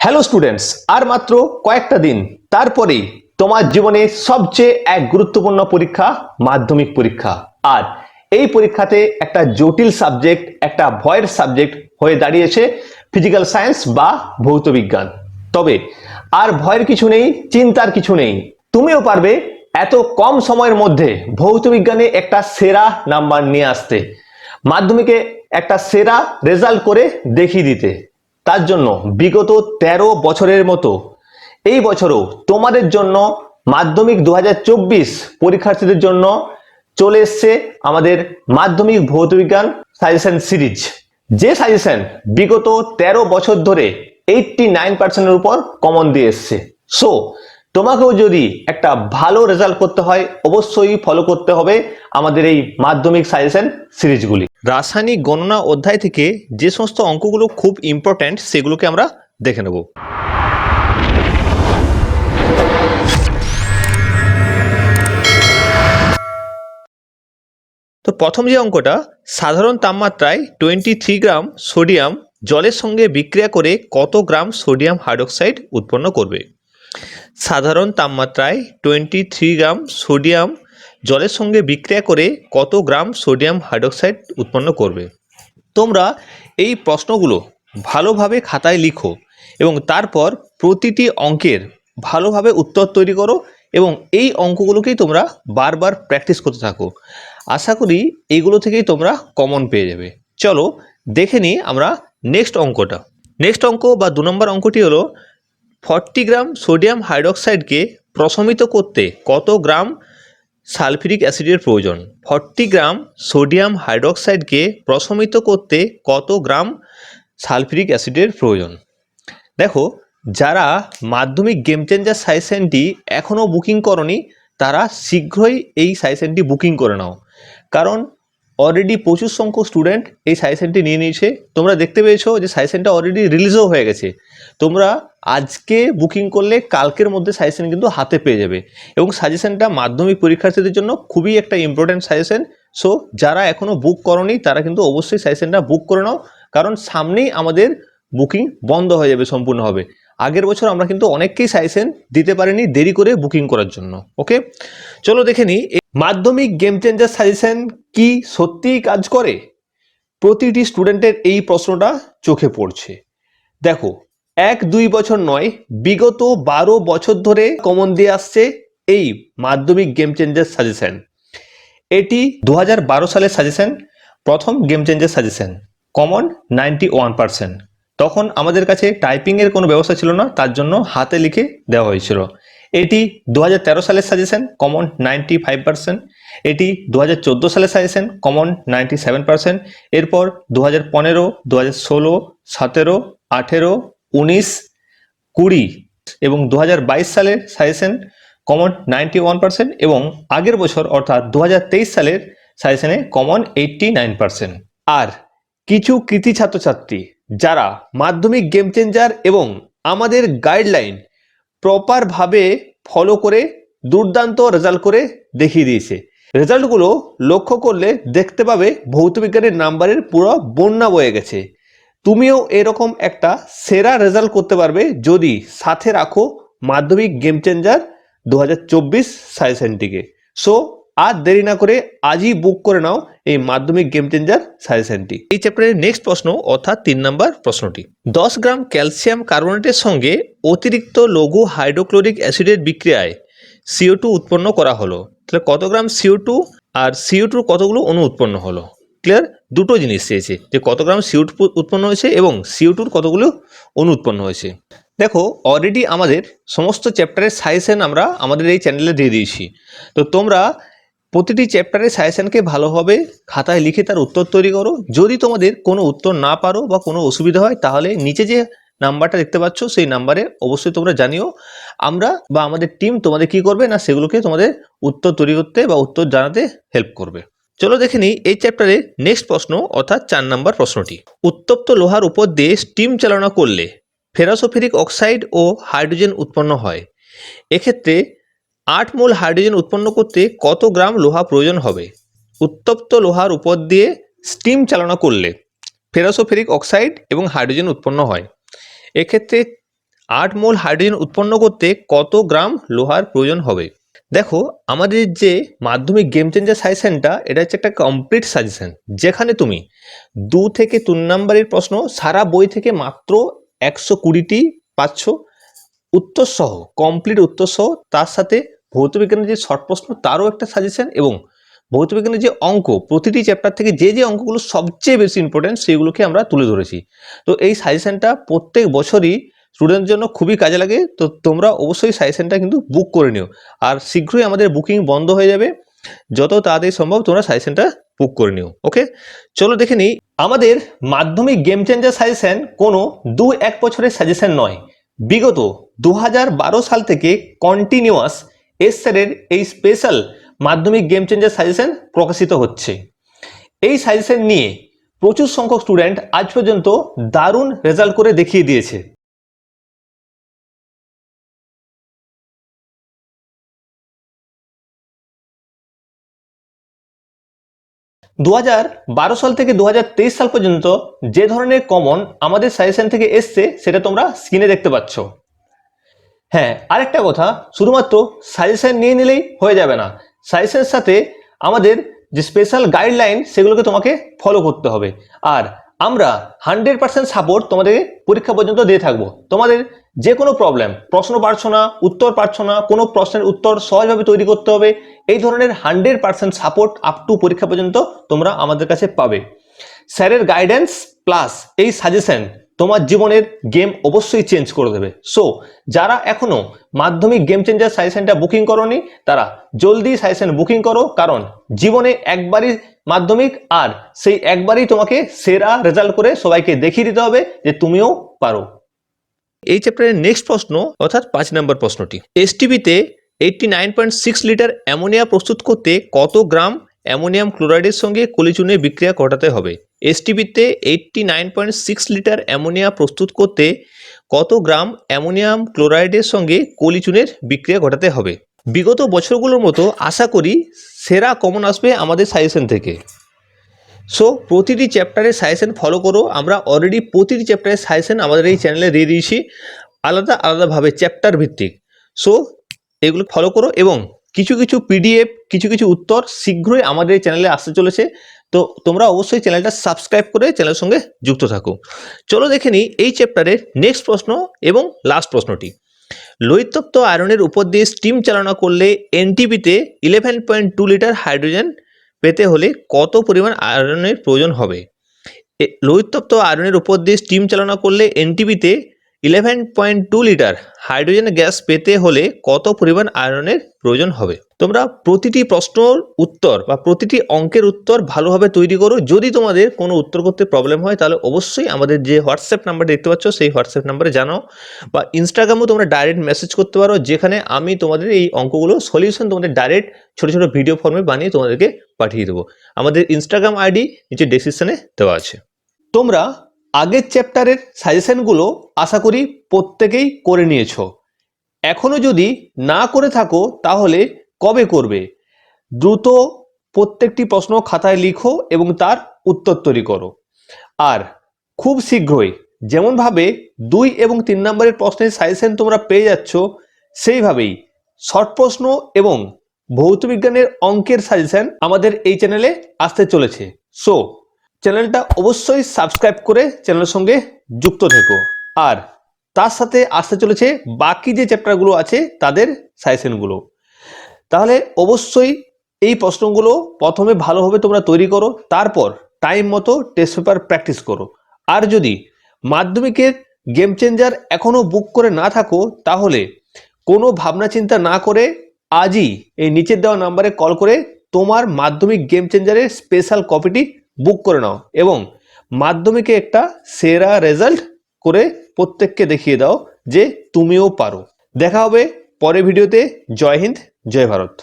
Hello students are মাত্র কয়েকটা দিন, তারপরেই তোমার জীবনে সবচেয়ে এক গুরুত্বপূর্ণ পরীক্ষা, মাধ্যমিক পরীক্ষা। আর এই পরীক্ষাতে একটা জটিল সাবজেক্ট একটা ভয়ের সাবজেক্ট হয়ে দাঁড়িয়েছে ফিজিক্যাল সায়েন্স বা ভৌত বিজ্ঞান। তবে আর ভয়ের কিছু নেই, চিন্তার কিছু নেই। তুমিও পারবে এত কম সময়ের মধ্যে ভৌত বিজ্ঞানে একটা সেরা নাম্বার নিয়ে আসতে। মাধ্যমিকে একটা সেরা রেজাল্ট করে দেখিয়ে দিতে। তার জন্য বিগত ১৩ বছরের মতো। এই বছরও তোমাদের জন্য মাধ্যমিক দু হাজার চব্বিশ পরীক্ষার্থীদের জন্য চলে এসছে আমাদের মাধ্যমিক ভৌতবিজ্ঞান সাজেশন সিরিজ। যে সাজেশন বিগত ১৩ বছর ধরে এইটটি নাইন পার্সেন্টের উপর কমন দিয়ে এসছে। সো তোমাকেও যদি একটা ভালো রেজাল্ট করতে হয়, অবশ্যই ফলো করতে হবে আমাদের এই মাধ্যমিক সাজেশন সিরিজগুলি। রাসায়নিক গণনা অধ্যায় থেকে যে সমস্ত অঙ্কগুলো খুব ইম্পর্ট্যান্ট সেগুলোকে আমরা দেখে নেব। তো প্রথম যে অঙ্কটা, সাধারণ তাপমাত্রায় টোয়েন্টি থ্রি গ্রাম সোডিয়াম জলের সঙ্গে বিক্রিয়া করে কত গ্রাম সোডিয়াম হাইড্রোক্সাইড উৎপন্ন করবে? সাধারণ তাপমাত্রায় টোয়েন্টি থ্রি গ্রাম সোডিয়াম জলের সঙ্গে বিক্রিয়া করে কত গ্রাম সোডিয়াম হাইড্রোক্সাইড উৎপন্ন করবে? তোমরা এই প্রশ্নগুলো ভালোভাবে খাতায় লিখো এবং তারপর প্রতিটি অঙ্কের ভালোভাবে উত্তর তৈরি করো এবং এই অঙ্কগুলোকেই তোমরা বারবার প্র্যাকটিস করতে থাকো। আশা করি এইগুলো থেকেই তোমরা কমন পেয়ে যাবে। চলো দেখে নিই আমরা নেক্সট অঙ্কটা। নেক্সট অঙ্ক বা দু নম্বর অঙ্কটি হলো, ফর্টি গ্রাম সোডিয়াম হাইড্রোক্সাইডকে প্রশমিত করতে কত গ্রাম সালফিউরিক অ্যাসিডের প্রয়োজন। ফর্টি গ্রাম সোডিয়াম হাইড্রক্সাইডকে প্রশমিত করতে কত গ্রাম সালফিউরিক অ্যাসিডের প্রয়োজন? দেখো, যারা মাধ্যমিক গেম চেঞ্জার সাইসেনটি এখনও বুকিং করনি, তারা শীঘ্রই এই সাইসেনটি বুকিং করে নাও। কারণ অলরেডি প্রচুর সংখ্যক স্টুডেন্ট এই সাজেশনটি নিয়ে নিয়েছে। তোমরা দেখতে পেয়েছ যে সাজেশনটা অলরেডি রিলিজও হয়ে গেছে। তোমরা আজকে বুকিং করলে কালকের মধ্যে সাজেশন কিন্তু হাতে পেয়ে যাবে। এবং সাজেশনটা মাধ্যমিক পরীক্ষার্থীদের জন্য খুবই একটা ইম্পর্টেন্ট সাজেশন সো যারা এখনও বুক করনি, তারা কিন্তু অবশ্যই সাজেশনটা বুক করে নাও। কারণ সামনেই আমাদের বুকিং বন্ধ হয়ে যাবে সম্পূর্ণভাবে। আগের বছর আমরা কিন্তু অনেককেই সাজেশন দিতে পারিনি দেরি করে বুকিং করার জন্য। ওকে চলো দেখে নিই। মাধ্যমিক গেম চেঞ্জার সাজেশন কি সত্যিই কাজ করে? প্রতিটি স্টুডেন্টের এই প্রশ্নটা চোখে পড়ছে। দেখো, এক, দুই বছর নয়, বিগত বারো বছর ধরে কমন দিয়ে আসছে এই মাধ্যমিক গেম চেঞ্জার সাজেশন এটি দু হাজার বারো সালের সাজেশন প্রথম game changer suggestion common ninety one percent তখন আমাদের কাছে টাইপিংয়ের কোনো ব্যবস্থা ছিল না, তার জন্য হাতে লিখে দেওয়া হয়েছিল। এটি দু হাজার তেরো সালের suggestion common ninety five percent এটি দু সালের suggestion common ninety seven percent এরপর দু হাজার পনেরো দু হাজার ষোলো, সতেরো, আঠেরো, উনিশ, কুড়ি এবং দু হাজার সালের suggestion common ninety one percent এবং আগের বছর অর্থাৎ দু হাজার তেইশ সালের সাজেশনে কমন এইটটি নাইন পার্সেন্ট আর কিছু কৃতি ছাত্রছাত্রী যারা মাধ্যমিক গেম চেঞ্জার এবং আমাদের গাইডলাইন প্রপারভাবে ফলো করে, দুর্দান্ত রেজাল্ট করে দেখিয়ে দিয়েছে। রেজাল্টগুলো লক্ষ্য করলে দেখতে পাবে ভৌতবিজ্ঞানের নাম্বারের পুরো বন্যা বয়ে গেছে। তুমিও এরকম একটা সেরা রেজাল্ট করতে পারবে যদি সাথে রাখো মাধ্যমিক গেম চেঞ্জার দু হাজার চব্বিশ সাজেশনটিকে সো আর দেরি না করে আজই বুক করে নাও এই মাধ্যমিক গেম চেঞ্জার সাজেশনটি এই চ্যাপ্টারের নেক্সট প্রশ্ন অর্থাৎ তিন নম্বর প্রশ্নটি। দশ গ্রাম ক্যালসিয়াম কার্বোনেটের সঙ্গে অতিরিক্ত লঘু হাইড্রোক্লোরিক অ্যাসিডের বিক্রিয়ায় সিও টু উৎপন্ন করা হলো। তাহলে কত গ্রাম সিও টু আর সিও টুর কতগুলো অণু উৎপন্ন হলো? ক্লিয়ার দুটো জিনিস চেয়েছে, যে কত গ্রাম সিও টু উৎপন্ন হয়েছে এবং সিও টুর কতগুলো অণু উৎপন্ন হয়েছে। দেখো অলরেডি আমাদের সমস্ত চ্যাপ্টারের সাজেশন আমরা আমাদের এই চ্যানেলে দিয়ে দিয়েছি। তো তোমরা প্রতিটি চ্যাপ্টারে সাজেশনকে ভালোভাবে খাতায় লিখে তার উত্তর তৈরি করো। যদি তোমাদের কোনো উত্তর না পারো বা কোনো অসুবিধা হয়, তাহলে নিচে যে নাম্বারটা দেখতে পাচ্ছ, সেই নাম্বারে অবশ্যই তোমরা জানিও। আমরা বা আমাদের টিম তোমাদের কি করবে না সেগুলোকে তোমাদের উত্তর তৈরি করতে বা উত্তর জানাতে হেল্প করবে। চলো দেখে নিই এই চ্যাপ্টারে নেক্সট প্রশ্ন, অর্থাৎ চার নম্বর প্রশ্নটি। উত্তপ্ত লোহার উপর দিয়ে স্টিম চালনা করলে ফেরাসোফেরিক অক্সাইড ও হাইড্রোজেন উৎপন্ন হয়। এক্ষেত্রে আট মোল হাইড্রোজেন উৎপন্ন করতে কত গ্রাম লোহা প্রয়োজন হবে? উত্তপ্ত লোহার উপর দিয়ে স্টিম চালনা করলে ফেরাসোফেরিক অক্সাইড এবং হাইড্রোজেন উৎপন্ন হয়। এক্ষেত্রে আট মোল হাইড্রোজেন উৎপন্ন করতে কত গ্রাম লোহার প্রয়োজন হবে? দেখো, আমাদের যে মাধ্যমিক গেম চেঞ্জার সাজেশনটা এটা হচ্ছে একটা কমপ্লিট সাজেশন যেখানে তুমি দু থেকে তিন নম্বরের প্রশ্ন সারা বই থেকে মাত্র একশো কুড়িটি পাচ্ছ। উত্তরসহ কমপ্লিট উত্তরসহ, তার সাথে ভৌতবিজ্ঞানের যে শর্ট প্রশ্ন, তারও একটা সাজেশন এবং ভৌতবিজ্ঞানের যে অঙ্ক, প্রতিটি চ্যাপ্টার থেকে যে যে অঙ্কগুলো সবচেয়ে বেশি ইম্পর্টেন্ট সেগুলোকে আমরা তুলে ধরেছি। তো এই সাজেশনটা প্রত্যেক বছরই স্টুডেন্টের জন্য খুবই কাজে লাগে, তো তোমরা অবশ্যই সাজেশনটা কিন্তু বুক করে নিও। আর শীঘ্রই আমাদের বুকিং বন্ধ হয়ে যাবে, যত তাড়াতাড়ি সম্ভব তোমরা সাজেশনটা বুক করে নিও ওকে চলো দেখে নিই, আমাদের মাধ্যমিক গেম চেঞ্জার সাজেশন কোনো দু এক বছরের সাজেশন নয়। বিগত দু হাজার বারো সাল থেকে কন্টিনিউয়াস এসআরের এই স্পেশাল মাধ্যমিক গেম চেঞ্জার সাজেশন প্রকাশিত হচ্ছে। এই সাজেশন নিয়ে প্রচুর সংখ্যক স্টুডেন্ট আজ পর্যন্ত দারুণ রেজাল্ট করে দেখিয়ে দিয়েছে। দু বারো সাল থেকে দু হাজার তেইশ সাল পর্যন্ত যে ধরনের কমন আমাদের সাজেশন থেকে এসছে, সেটা তোমরা স্ক্রিনে দেখতে পাচ্ছ। হ্যাঁ আরেকটা কথা, শুধুমাত্র সাজেশন নিয়ে নিলেই হয়ে যাবে না। সাজেশনের সাথে আমাদের যে স্পেশাল গাইডলাইন সেগুলোকে তোমাকে ফলো করতে হবে। আর আমরা হান্ড্রেড পার্সেন্ট সাপোর্ট তোমাদের পরীক্ষা পর্যন্ত দিয়ে থাকব। তোমাদের যে কোনো প্রবলেম প্রশ্ন পারছ না, উত্তর পারছ না, কোনো প্রশ্নের উত্তর সহজভাবে তৈরি করতে হবে, এই ধরনের hundred percent support up to পরীক্ষা পর্যন্ত তোমরা আমাদের কাছে পাবে। স্যারের গাইডেন্স প্লাস এই সাজেশন তোমার জীবনের গেম অবশ্যই চেঞ্জ করে দেবে। সো যারা এখনও মাধ্যমিক গেম চেঞ্জার সাজেশনটা বুকিং করনি, তারা জলদি সাজেশন বুকিং করো, কারণ জীবনে একবারই মাধ্যমিক আর সেই একবারই তোমাকে সেরা রেজাল্ট করে সবাইকে দেখিয়ে দিতে হবে যে তুমিও পারো। এই চ্যাপ্টারের নেক্সট প্রশ্ন, অর্থাৎ পাঁচ নম্বর প্রশ্নটি। এসটিভিতে eighty nine point six litre ammonia প্রস্তুত করতে কত গ্রাম অ্যামোনিয়াম ক্লোরাইডের সঙ্গে কলিচুনে বিক্রিয়া ঘটাতে হবে। এসটিভিতে eighty nine point six litre ammonia প্রস্তুত করতে কত গ্রাম অ্যামোনিয়াম ক্লোরাইডের সঙ্গে কলিচুনের বিক্রিয়া ঘটাতে হবে? বিগত বছরগুলোর মতো আশা করি সেরা কমন আসবে আমাদের সাজেশন থেকে। সো প্রতিটি চ্যাপ্টারের সাজেশন ফলো করো। আমরা অলরেডি প্রতিটি চ্যাপ্টারের সাজেশন আমাদের এই চ্যানেলে দিয়ে দিয়েছি। আলাদা আলাদাভাবে চ্যাপ্টার ভিত্তিক। সো এগুলো ফলো করো এবং কিছু কিছু পিডিএফ কিছু কিছু উত্তর শীঘ্রই আমাদের এই চ্যানেলে আসতে চলেছে। তো তোমরা অবশ্যই চ্যানেলটা সাবস্ক্রাইব করে চ্যানেলের সঙ্গে যুক্ত থাকো। চলো দেখে নিই এই চ্যাপ্টারের নেক্সট প্রশ্ন এবং লাস্ট প্রশ্নটি। লোহিতত্ত্ব আয়রনের উপর দিয়ে স্টিম চালনা করলে এনটিপিতে eleven point two litre hydrogen পেতে হলে কত পরিমাণ আয়রনের প্রয়োজন হবে? লোহিতত্ত্ব আয়রনের উপর দিয়ে স্টিম চালনা করলে এনটিপিতে eleven point two litre hydrogen gas পেতে হলে কত পরিমাণ আয়রনের প্রয়োজন হবে? তোমরা প্রতিটি প্রশ্নর উত্তর বা প্রতিটি অঙ্কের উত্তর ভালোভাবে তৈরি করো। যদি তোমাদের কোনো উত্তর করতে প্রবলেম হয়, তাহলে অবশ্যই আমাদের যে হোয়াটসঅ্যাপ নাম্বার দেখতে পাচ্ছ, সেই হোয়াটসঅ্যাপ নাম্বারে জানাও। বা ইনস্টাগ্রামেও তোমরা ডাইরেক্ট মেসেজ করতে পারো, যেখানে আমি তোমাদের এই অঙ্কগুলো সলিউশন তোমাদের ডাইরেক্ট ছোটো ছোটো ভিডিও ফর্মে বানিয়ে তোমাদেরকে পাঠিয়ে দেবো। আমাদের ইনস্টাগ্রাম আইডি নিচে ডেসক্রিপশনে দেওয়া আছে। তোমরা আগের চ্যাপ্টারের সাজেশনগুলো আশা করি প্রত্যেকেই করে নিয়েছো। এখনও যদি না করে থাকো, তাহলে কবে করবে? দ্রুত প্রত্যেকটি প্রশ্ন খাতায় লিখো এবং তার উত্তর তৈরি করো। আর খুব শীঘ্রই, যেমনভাবে দুই এবং তিন নম্বরের প্রশ্নের সাজেশন তোমরা পেয়ে যাচ্ছ, সেইভাবেই শর্ট প্রশ্ন এবং ভৌতবিজ্ঞানের অঙ্কের সাজেশন আমাদের এই চ্যানেলে আসতে চলেছে। সো চ্যানেলটা অবশ্যই সাবস্ক্রাইব করে চ্যানেলের সঙ্গে যুক্ত থেকো। আর তার সাথে আসতে চলেছে বাকি যে চ্যাপ্টারগুলো আছে তাদের সাজেশনগুলো তাহলে অবশ্যই এই প্রশ্নগুলো প্রথমে ভালোভাবে তোমরা তৈরি করো, তারপর টাইম মতো টেস্ট পেপার প্র্যাকটিস করো। আর যদি মাধ্যমিকের গেম চেঞ্জার এখনও বুক করে না থাকো, তাহলে কোনো ভাবনা চিন্তা না করে আজই এই নিচের দেওয়া নাম্বারে কল করে তোমার মাধ্যমিক গেম চেঞ্জারের স্পেশাল কপিটি বুক করে নাও এবং মাধ্যমিকে একটা সেরা রেজাল্ট করে প্রত্যেককে দেখিয়ে দাও যে তুমিও পারো। দেখা হবে পরের ভিডিওতে জয় হিন্দ, জয় ভারত।